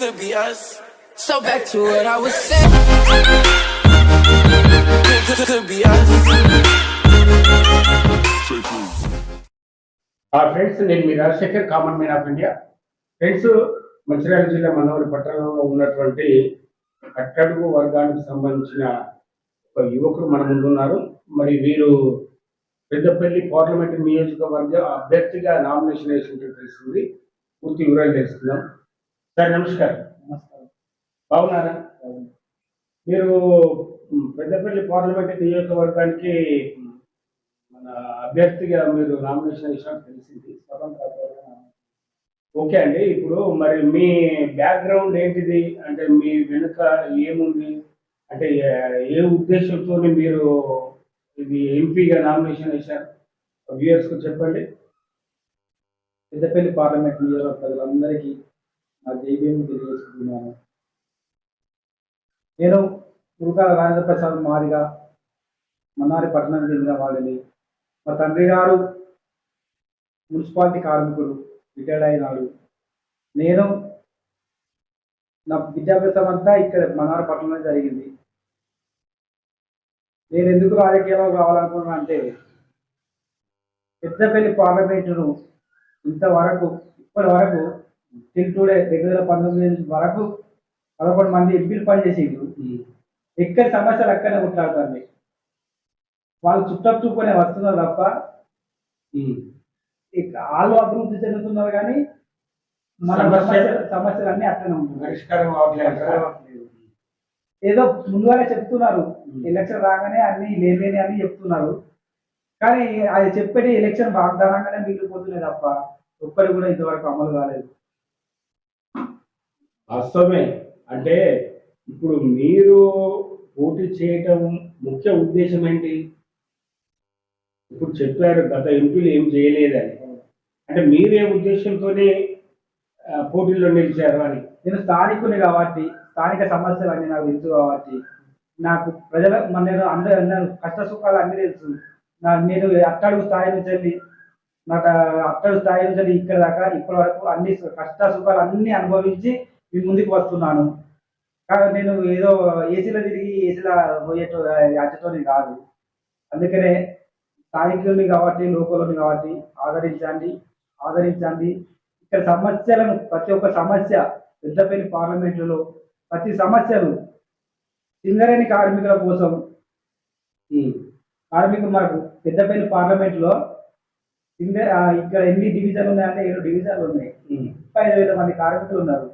could be us. So back to what I was saying. Could, could, could be us. ఆ friends నేను మీ Rajasekhar common man of India friends Mancherial జిల్లా మనవరి పట్టణంలో ఉన్నటువంటి అట్టడుగు వర్గానికి సంబంధించిన ఒక యువకుడు మన ముందు ఉన్నారు మరి వీరు పెద్దపల్లి పార్లమెంట్ నియోజకవర్గ అభ్యర్థిగా నామినేషన్ వేసినట్టు తెలుస్తుంది పూర్తి వివరాలు తెలుసుకుందాం సార్ నమస్కారం. బాగున్నారా? మీరు పెద్దపల్లి పార్లమెంట్ నియోజకవర్గానికి మన అభ్యర్థిగా మీరు నామినేషన్ ఇచ్చినట్టు తెలిసింది. స్వతంత్ర ఓకే అండి ఇప్పుడు మరి మీ బ్యాక్గ్రౌండ్ ఏంటిది? అంటే మీ వెనుక ఏముంది? అంటే ఏ- ఏ ఉద్దేశంతో మీరు ఇది ఎంపీగా నామినేషన్ వేశారు? వ్యూయర్స్కు చెప్పండి. పెద్దపల్లి పార్లమెంట్ నియోజకవర్గ ప్రజలందరికీ నా జైబీఎం తెలియజేసుకున్నాను. నేను గురుకాల రాజేంద్ర ప్రసాద్ మాదిగా మన్నారి పట్టణం చెందిన వాళ్ళని మా తండ్రి గారు మున్సిపాలిటీ కార్మికుడు రిటైర్డ్ అయినాడు. నేను నా విద్యాభ్యాసం అంతా ఇక్కడ మన్నారి పట్టణంలో జరిగింది. నేను ఎందుకు రాజకీయాల్లో రావాలనుకున్నాను అంటే పెద్దపల్లి పార్లమెంటును ఇంతవరకు ఇప్పటి వరకు టిల్ టుడే రెండు వేల పంతొమ్మిది వరకు పదకొండు మంది ఎంపీలు పనిచేసిండ్రు. ఎక్కడి సమస్యలు అక్కడనే కొట్లాడుతుంది వాళ్ళు చుట్టం చూపునే వస్తున్నారు తప్ప వాళ్ళు అభివృద్ధి చెందుతున్నారు కానీ మన సమస్య- సమస్యలు అన్నీ అట్లనే అవ్వట్లేదు ఏదో ముందుగానే చెప్తున్నారు. ఎలక్షన్ రాగానే అన్ని లేని అని చెప్తున్నారు. కానీ అది చెప్పేది ఎలక్షన్ వాగ్దానంగానే మిగిలిపోతున్నాయి తప్ప ఒక్కటి కూడా ఇంతవరకు అమలు కాలేదు. అస్తమే అంటే ఇప్పుడు మీరు పోటీ చేయటం ముఖ్య ఉద్దేశం ఏంటి? ఇప్పుడు చెప్పారు గత ఎంపీలు ఏం చేయలేదని. అంటే మీరే ఉద్దేశంతోనే పోటీల్లో నిలిచారు అని. నేను స్థానికుని కాబట్టి స్థానిక సమస్యలు అన్ని నాకు తెలుసు కాబట్టి నాకు ప్రజల నేను అందరూ కష్ట సుఖాలు అన్ని తెలుసు. నా నేను అట్టడుగు స్థాయి నుంచి వెళ్ళి నాకు అట్టడుగు స్థాయి నుంచి ఇక్కడ దాకా ఇప్పటి వరకు అన్ని కష్ట సుఖాలు అన్ని అనుభవించి మీ ముందుకు వస్తున్నాను. కానీ నేను ఏదో ఏసీలో తిరిగి ఏసీలో పోయేటో అచ్చటోని కాదు. అందుకనే స్థానికులని కాబట్టి లోకల్ని కాబట్టి ఆదరించండి ఆదరించండి. ఇక్కడ సమస్యలను ప్రతి ఒక్క సమస్య పెద్దపల్లి పార్లమెంటులో ప్రతి సమస్యలు సింగరేణి కార్మికుల కోసం ఈ కార్మికులు మనకు పెద్దపల్లి పార్లమెంట్లో సింగ ఇక్కడ ఎన్ని డివిజన్లు ఉన్నాయంటే ఏడు డివిజన్లు ఉన్నాయి. ముప్పై ఐదు వేల మంది కార్మికులు ఉన్నారు.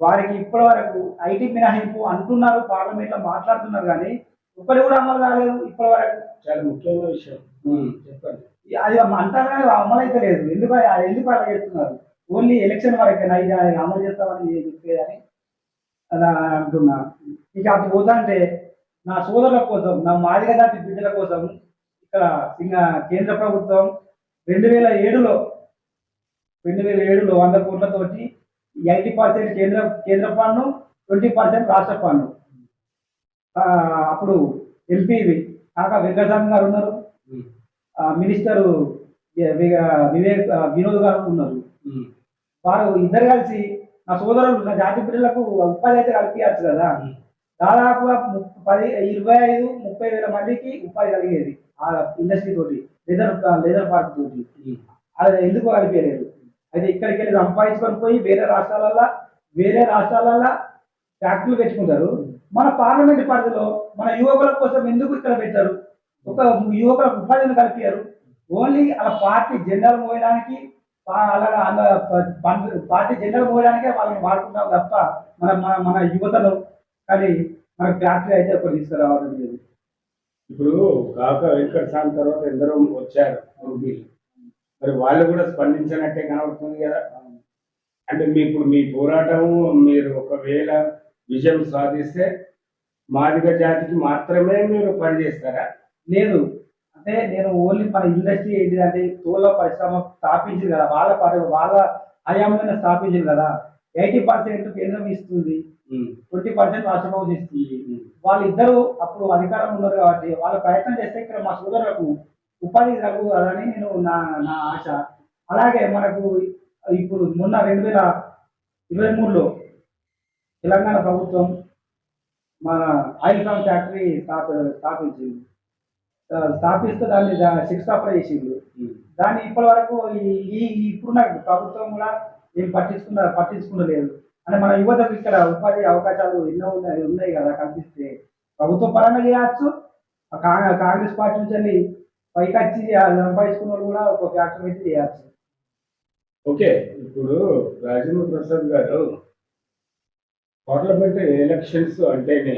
వారికి ఇప్పటి వరకు ఐటీ మినహాయింపు అంటున్నారు పార్లమెంట్లో మాట్లాడుతున్నారు కానీ ఒక్కటి కూడా అమలు కాలేదు ఇప్పటి వరకు చాలా ముఖ్యమైన విషయం. చెప్పండి. అది అంటారు కానీ అమలు అయితే లేదు. ఎందుకు అది ఎందుకు అలా చేస్తున్నారు? ఓన్లీ ఎలక్షన్ వరకేనా ఇది అమలు చేస్తామని చెప్పేదని అలా అంటున్నా ఇక అటు పోతా అంటే నా సోదరుల కోసం నా మాదిగ జాతి బిడ్డల కోసం ఇక్కడ ఇంకా కేంద్ర ప్రభుత్వం రెండు వేల ఏడులో రెండు వేల ఏడులో వంద కోట్లతోటి ఎయిటీ పర్సెంట్ కేంద్ర కేంద్ర పన్ను ట్వంటీ పర్సెంట్ రాష్ట్ర పన్ను అప్పుడు ఎంపీవి కాక వెంకటస్వామి గారు ఉన్నారు. మినిస్టరు వివేక్ వినోద్ గారు ఉన్నారు. వారు ఇద్దరు కలిసి నా సోదరులు నా జాతి బిడ్డలకు ఉపాధి అయితే కల్పించచ్చు కదా. దాదాపుగా పది ఇరవై ఐదు ముప్పై వేల మందికి ఉపాధి కలిగేది ఆ ఇండస్ట్రీ తోటి లెదర్ లెదర్ పార్క్ తోటి. అది ఎందుకు కలిపేయలేదు అయితే ఇక్కడికి వెళ్ళి సంపాదించుకొని పోయి వేరే రాష్ట్రాలల్లో వేరే రాష్ట్రాలల్లో ఫ్యాక్టరీలు పెట్టుకుంటారు మన పార్లమెంట్ పరిధిలో మన యువకుల కోసం ఎందుకు ఇక్కడ పెట్టారు? ఒక యువకులకు ఉపాధిని కల్పించారు? ఓన్లీ అలా పార్టీ జెండాలు మోయడానికి అలాగా పార్టీ జెండాలు మోయడానికే వాళ్ళని వాడుకుంటాం తప్ప మన మన మన యువతను కానీ మన ఫ్యాక్టరీ అయితే ఒకటి తీసుకురావడం లేదు. ఇప్పుడు కాక వెంకట స్వామి తర్వాత ఎందరో వచ్చారు మరి వాళ్ళు కూడా స్పందించినట్టే కనబడుతుంది కదా. అంటే మీ ఇప్పుడు మీ పోరాటం మీరు ఒకవేళ విజయం సాధిస్తే మాదిగ జాతికి మాత్రమే మీరు పనిచేస్తారా లేదు. అంటే నేను ఓన్లీ మన ఇండస్ట్రీ ఏంటిదంటే తోళ్ళ పరిశ్రమ స్థాపించింది కదా. వాళ్ళ పరి వాళ్ళ హయాంలోనే స్థాపించింది కదా. ఎయిటీ పర్సెంట్ కేంద్రం ఇస్తుంది. ట్వంటీ పర్సెంట్ రాష్ట్ర ప్రభుత్వం ఇస్తుంది వాళ్ళిద్దరూ అప్పుడు అధికారం ఉన్నారు కాబట్టి వాళ్ళు ప్రయత్నం చేస్తే ఇక్కడ మా సోదరులకు ఉపాధి కలుగుతుందని నేను నా నా ఆశ. అలాగే మనకు ఇప్పుడు మొన్న రెండు వేల ఇరవై మూడులో తెలంగాణ ప్రభుత్వం మన ఆయిల్ ఫామ్ ఫ్యాక్టరీ స్థాప స్థాపించింది. స్థాపిస్తే దాన్ని సిక్స్ అప్లై చేసింది. దాన్ని ఇప్పటి వరకు ఈ ఇప్పుడున్న ప్రభుత్వం కూడా ఏం పట్టించుకున్న పట్టించుకునలేదు. అంటే మన యువతకు ఇక్కడ ఉపాధి అవకాశాలు ఎన్నో ఉన్నాయి ఉన్నాయి కదా కల్పిస్తే ప్రభుత్వ పరంగా చేయవచ్చు కాంగ్రెస్ కాంగ్రెస్ పార్టీ నుంచి వెళ్ళి పైకి వచ్చి సంపాదించుకున్న వాళ్ళు కూడా ఒక ఫ్యాక్టరీ అయితే చేయవచ్చు ఓకే ఇప్పుడు రాజేంద్ర ప్రసాద్ గారు పార్లమెంట్ ఎలక్షన్స్ అంటేనే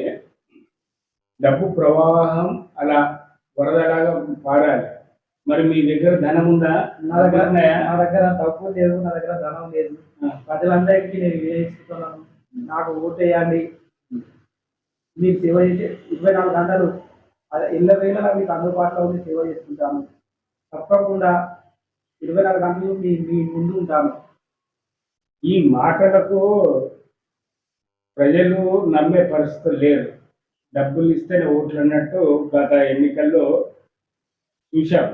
డబ్బు ప్రవాహం అలా వరదలాగా పారాలి. మరి మీ దగ్గర ధనం ఉందా? నా దగ్గర? నా దగ్గర డబ్బు లేదు నా దగ్గర ధనం లేదు. ప్రజలందరికీ నేను వినియోగిస్తున్నాను నాకు ఓటు వేయండి. మీకు సేవ చేసే ఇరవై నాలుగు గంటలు ఇళ్ళ వేళలా మీకు అందుబాటులో ఉండి సేవ చేస్తుంటాము. తప్పకుండా ఇరవై నాలుగు గంటలు మీ మీ ముందు ఉంటాము. ఈ మాటలకు ప్రజలు నమ్మే పరిస్థితులు లేరు. డబ్బులు ఇస్తేనే ఓట్లు అన్నట్టు గత ఎన్నికల్లో చూశాం.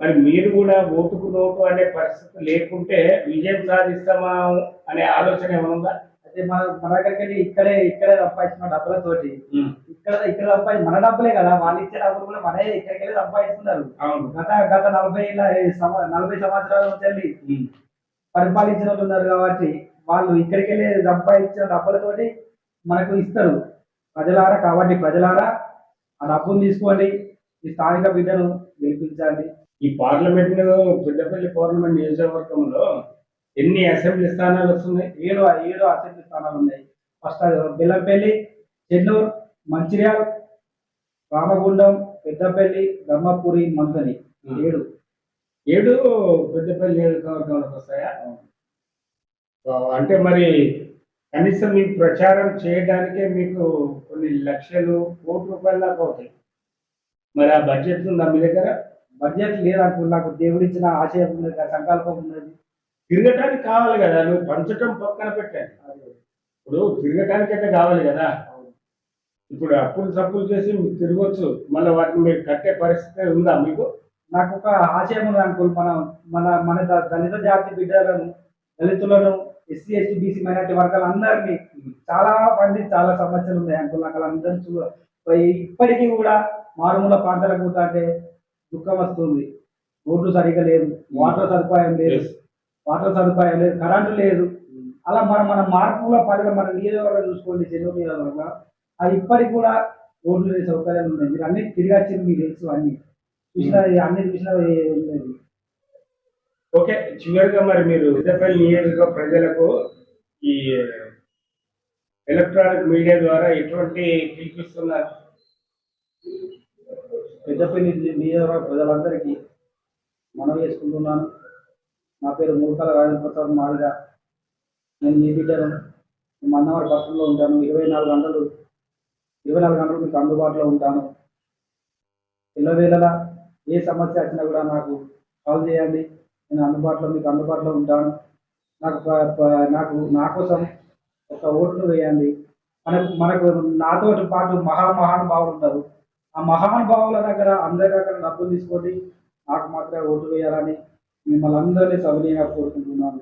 మరి మీరు కూడా ఓటుకు నోటు అనే పరిస్థితి లేకుంటే విజయం సాధిస్తామా అనే ఆలోచన ఏమైనా ఉందా? మన మన దగ్గరికి ఇక్కడే ఇక్కడే సంపాదించిన డబ్బులతోటి ఇక్కడ ఇక్కడ సంపాదించి మన డబ్బులే కదా. వాళ్ళు ఇచ్చే డబ్బులు కూడా మనమే ఇక్కడికి వెళ్ళి సంపాదిస్తున్నారు గత గత నలభై నలభై సంవత్సరాల నుంచి వెళ్ళి పరిపాలించిన వాళ్ళు ఉన్నారు కాబట్టి వాళ్ళు ఇక్కడికి వెళ్ళి సంపాదించిన డబ్బులతోటి మనకు ఇస్తారు. ప్రజలారా కాబట్టి ప్రజలారా ఆ డబ్బును తీసుకోండి. ఈ స్థానిక బిడ్డను గెలిపించండి. ఈ పార్లమెంట్ పెద్దపల్లి పార్లమెంట్ నియోజకవర్గంలో ఎన్ని అసెంబ్లీ స్థానాలు వస్తున్నాయి? ఏడు ఏడు అసెంబ్లీ స్థానాలు ఉన్నాయి. ఫస్ట్ బెల్లంపల్లి చెన్నూరు మంచిర్యాల రామగుండం పెద్దపల్లి ధర్మపురి మంతని ఏడు. ఏడు పెద్దపల్లి నియోజకవర్గంలోకి వస్తాయా? ఆ, అంటే మరి కనీసం మీకు ప్రచారం చేయడానికే మీకు కొన్ని లక్షలు కోటి రూపాయల దాకా అవుతాయి. మరి ఆ బడ్జెట్ ఉందా మీ దగ్గర? బడ్జెట్ లేదనుకో నాకు దేవుడిచ్చిన ఆశయం ఉన్నది సంకల్పం ఉన్నది. తిరగటానికి కావాలి కదా నువ్వు పంచటం పక్కన పెట్టాను. ఇప్పుడు తిరగటానికి అయితే కావాలి కదా. ఇప్పుడు అప్పులు సప్పులు చేసి మీరు తిరగొచ్చు. మళ్ళీ వాటిని మీరు కట్టే పరిస్థితి ఉందా మీకు? నాకు ఒక ఆశయం ఉంది అనుకో మనం మన మన దళిత జాతి బిడ్డలను దళితులను ఎస్సీ ఎస్టీ బీసీ మైనార్టీ వర్గాలందరినీ చాలా మంది చాలా సమస్యలు ఉన్నాయి అనుకో నాకు చూ ఇప్పటికీ కూడా మారుమూల ప్రాంతాలకు పోతాంటే దుఃఖం వస్తుంది. రోడ్లు సరిగ్గా లేదు వాటర్ సదుపాయం లేదు. వాటర్ సదుపాయం లేదు కరెంటు లేదు. అలా మనం మన మార్పుల పనులు మన నియోజకవర్గం చూసుకోండి చెన్నూరు నియోజకవర్గం అది ఇప్పటికి కూడా రోడ్లు లేని సౌకర్యాలు ఉన్నాయి. మీరు అన్ని తిరిగి వచ్చింది మీకు తెలుసు అన్ని. చూసిన అన్ని చూసిన ఓకే చివరిగా మరి మీరు పెద్దపల్లి నియోజక ప్రజలకు ఈ ఎలక్ట్రానిక్ మీడియా ద్వారా ఎటువంటి పిలిపిస్తున్నారు పెద్దపల్లి నియోజకవర్గ ప్రజలందరికీ మనం చేసుకుంటున్నాను. నా పేరు మూర్ఖాల రాజేంద్ర ప్రసాద్ మాదిగా. నేను మీ బిడ్డను. మన్నవారి పట్టణంలో ఉంటాను. ఇరవై నాలుగు గంటలు ఇరవై నాలుగు గంటలు మీకు అందుబాటులో ఉంటాను. వేళలా ఏ సమస్య వచ్చినా కూడా నాకు కాల్ చేయండి. నేను అందుబాటులో మీకు అందుబాటులో ఉంటాను. నాకు నాకు నా కోసం ఒక ఓటును వేయండి. మనకు మనకు నాతో పాటు మహా మహానుభావులు ఉంటారు. ఆ మహానుభావుల దగ్గర అందరి దగ్గర డబ్బులు తీసుకోండి. నాకు మాత్రమే ఓటు వేయాలని మిమ్మల్ని అందరినీ సవనీయంగా కోరుకుంటున్నాను.